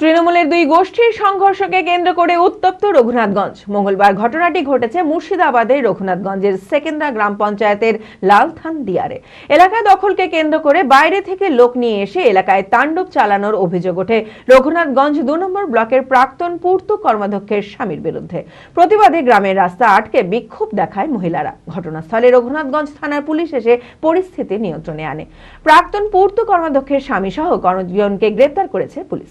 তৃণমূলের দুই গোষ্ঠীর সংঘর্ষকে কেন্দ্র করে উত্তপ্ত রঘুনাথগঞ্জ। মঙ্গলবার ঘটনাটি ঘটেছে মুর্শিদাবাদের রঘুনাথগঞ্জের সেকেন্দ্রা গ্রাম পঞ্চায়েতের লালথান দিয়ারে। এলাকা দখলকে কেন্দ্র করে বাইরে থেকে লোক নিয়ে এসে এলাকায় তাণ্ডব চালানোর অভিযোগ ওঠে। রঘুনাথগঞ্জ দু নম্বর ব্লকের প্রাক্তন পূর্ত কর্মাধ্যক্ষের স্বামীর বিরুদ্ধে। প্রতিবাদে গ্রামের রাস্তা আটকে বিক্ষোভ দেখায় মহিলারা। ঘটনাস্থলে রঘুনাথগঞ্জ থানার পুলিশ এসে পরিস্থিতি নিয়ন্ত্রণে আনে। প্রাক্তন পূর্ত কর্মাধ্যক্ষের স্বামী সহ কয়েকজনকে গ্রেপ্তার করেছে পুলিশ।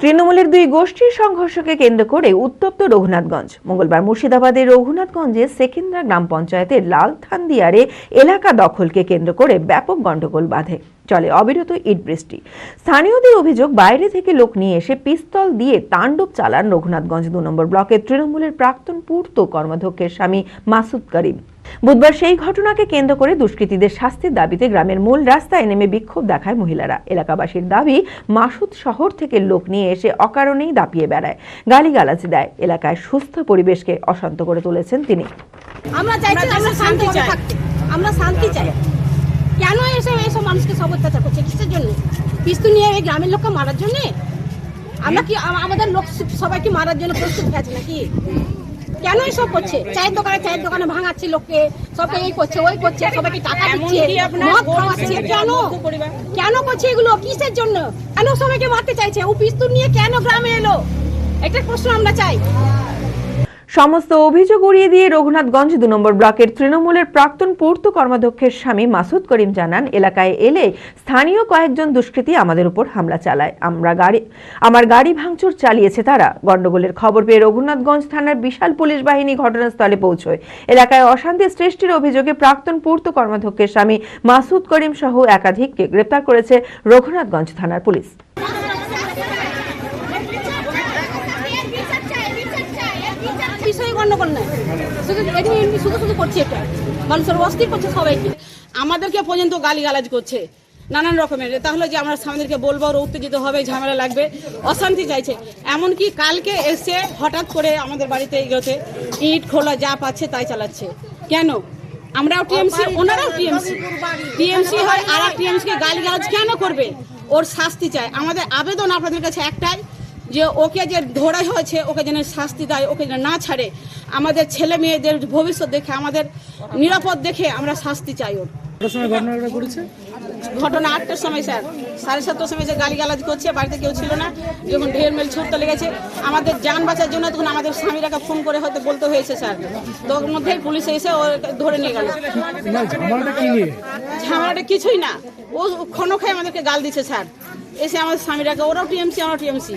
তৃণমূলের দুই গোষ্ঠীর সংঘর্ষকে কেন্দ্র করে উত্তপ্ত রঘুনাথগঞ্জ। মঙ্গলবার মুর্শিদাবাদের রঘুনাথগঞ্জে সেকেন্দ্রা গ্রাম পঞ্চায়েতের লালথানদিয়ারে এলাকা দখলকে কেন্দ্র করে ব্যাপক গন্ডগোল বাঁধে। চলে অবিরত ইট বৃষ্টি। স্থানীয়দের অভিযোগ, বাইরে থেকে লোক নিয়ে এসে পিস্তল দিয়ে তাণ্ডব চালান রঘুনাথগঞ্জ দু নম্বর ব্লকের তৃণমূলের প্রাক্তন পূর্ত কর্মাধ্যক্ষের স্বামী মাসুদ করিম। বুধবার সেই ঘটনাকে কেন্দ্র করে দুষ্কৃতীদের শাস্তির দাবিতে গ্রামের মূল রাস্তায় নেমে বিক্ষোভ দেখায় মহিলারা। এলাকাবাসীর দাবি মাসুদ শহর থেকে লোক নিয়ে এসে অকারণেই দাপিয়ে বেড়ায়। গালি গালিগালাজ দেয়। এলাকায় সুস্থ পরিবেশকে অশান্ত করে তুলেছেন তিনি। আমরা চাইছি আমরা শান্তি চাই। আমরা শান্তি চাই। কেন এসে এইসব মানুষকে সব অত্যাচার করছে? কিসের জন্য? পিস্তু নিয়ে এই গ্রামের লোককে মারার জন্য? আমরা কি আমাদের লোক সবাইকে মারার জন্য প্রস্তুত হয়ে আছে নাকি? কেন এসব করছে? চায়ের দোকানে চায়ের দোকানে ভাঙাচ্ছে লোককে সবকে এই করছে ওই করছে সবাইকে টাকা দিচ্ছে মদ খাওয়াচ্ছে। কেন? কেন করছে এগুলো? কিসের জন্য? কেন সবাইকে মারতে চাইছে? ও পিস্তুল নিয়ে কেন গ্রামে এলো? এটা প্রশ্ন আমরা চাই। সমস্ত অভিযোগ উড়িয়ে দিয়ে রঘুনাথগঞ্জ দু নম্বর ব্লকের তৃণমূলের প্রাক্তন পূর্ত কর্মাধ্যক্ষের স্বামী মাসুদ করিম জানান, এলাকায় এলে স্থানীয় কয়েকজন দুষ্কৃতী আমাদের উপর হামলা চালায়। আমরা গাড়ি, আমার গাড়ি ভাঙচুর চালিয়েছে তারা। গন্ডগোলের খবর পেয়ে রঘুনাথগঞ্জ থানার বিশাল পুলিশ বাহিনী ঘটনাস্থলে পৌঁছয়। এলাকায় অশান্তি সৃষ্টির অভিযোগে প্রাক্তন পূর্ত কর্মাধ্যক্ষের স্বামী মাসুদ করিম সহ একাধিককে গ্রেপ্তার করেছে রঘুনাথগঞ্জ থানার পুলিশ। বিষয়ে গন্ডগোল নাই। শুধু এটি শুধু শুধু করছে এটা মানুষের অস্থির করছে সবাইকে। আমাদেরকে পর্যন্ত গালিগালাজ করছে নানান রকমের। তাহলে যে আমরা স্বামীদেরকে বলব ওর উত্তেজিত হবে ঝামেলা লাগবে অশান্তি চাইছে। এমনকি কালকে এসে হঠাৎ করে আমাদের বাড়িতে এগোতে ইট খোলা যা পাচ্ছে তাই চালাচ্ছে। কেন? আমরাও টিএমসি ওনারাও টিএমসি। টিএমসি হয় আর টিএমসি কে গালিগালাজ কেন করবে? ওর শাস্তি চায়। আমাদের আবেদন আপনাদের কাছে একটাই যে ওকে যে ধরা হয়েছে ওকে যেন শাস্তি দেয় ওকে যেন না ছাড়ে আমাদের ছেলে মেয়েদের ভবিষ্যৎ দেখে আমাদের নিরাপদ দেখে আমরা শাস্তি চাই ওর। ঘটনা আটটার সময় স্যার। সাড়ে সাতটার সময় যে গালিগালাজ করছে বাড়িতে কেউ ছিল না যখন ঢের মেল ছুটতে লেগেছে আমাদের যান বাঁচার জন্য তখন আমাদের স্বামীরাকে ফোন করে হয়তো বলতে হয়েছে স্যার। তো ওর মধ্যেই পুলিশ এসে ও ধরে নিয়ে গেল। ঝামেলাটা কিছুই না। ও ক্ষণ খায় আমাদেরকে গাল দিচ্ছে স্যার। এসে আমাদের স্বামীরাকে ওরাও টিএমসি আমরা টিএমসি।